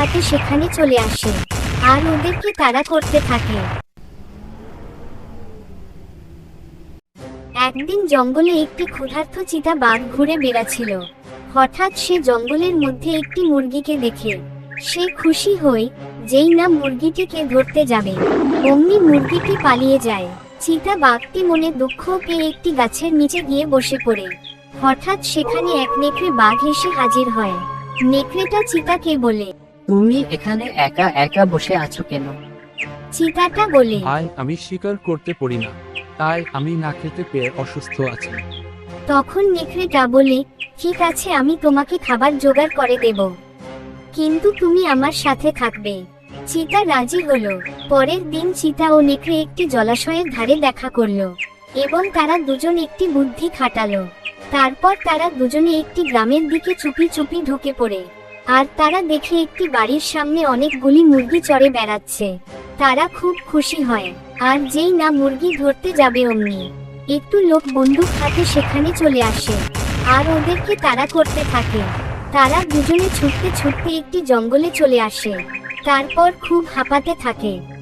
হাতে সেখানে চলে আসে। আর ওদেরকে তাড়া করতে থাকে। একদিন জঙ্গলে একটি ক্ষুধার্ত চিতা বাঘ ঘুরে বেড়াচ্ছিল। হঠাৎ সে জঙ্গলের মধ্যে একটি মুরগিকে দেখে। সে খুশি হয়ে, যেই না মুরগিটিকে ধরতে যাবে, অমনি মুরগিটি পালিয়ে যায়। চিতা বাঘটি মনে দুঃখ পেয়ে একটি গাছের নিচে গিয়ে বসে পড়ে। হঠাৎ সেখানে এক নেকড়ে বাঘ এসে হাজির হয়। নেকড়েটা চিতাকে বলে তুমি এখানে একা একা বসে আছো কেন? চিতাটা বলে। আয় আমি স্বীকার করতে পারি না। তাই আমি না খেতে পেয়ে অসুস্থ আছি। তখন নেকড়েটা বলে ঠিক আছে আমি তোমাকে খাবার জোগাড় করে দেব। কিন্তু তুমি আমার সাথে থাকবে। চিতা রাজি হলো। পরের দিন চিতা ও নেকড়ে একটি জলাশয়ের ধারে দেখা করল এবং তারা দুজন একটি বুদ্ধি খাটালো। তারপর তারা দুজনে একটি গ্রামের দিকে চুপি চুপি ঢুকে পড়ে। আর তারা দেখে একটি বাড়ির সামনে অনেকগুলি মুরগি চড়ে বেড়াচ্ছে। তারা খুব খুশি হয়। আর যেই না মুরগি ধরতে যাবে অমনি। একটু লোক বন্দুক হাতে সেখানে চলে আসে। আর ওদেরকে তারা করতে থাকে। তারা দুজনে ছুটতে ছুটতে একটি জঙ্গলে চলে আসে। তারপর খুব হাঁপাতে থাকে।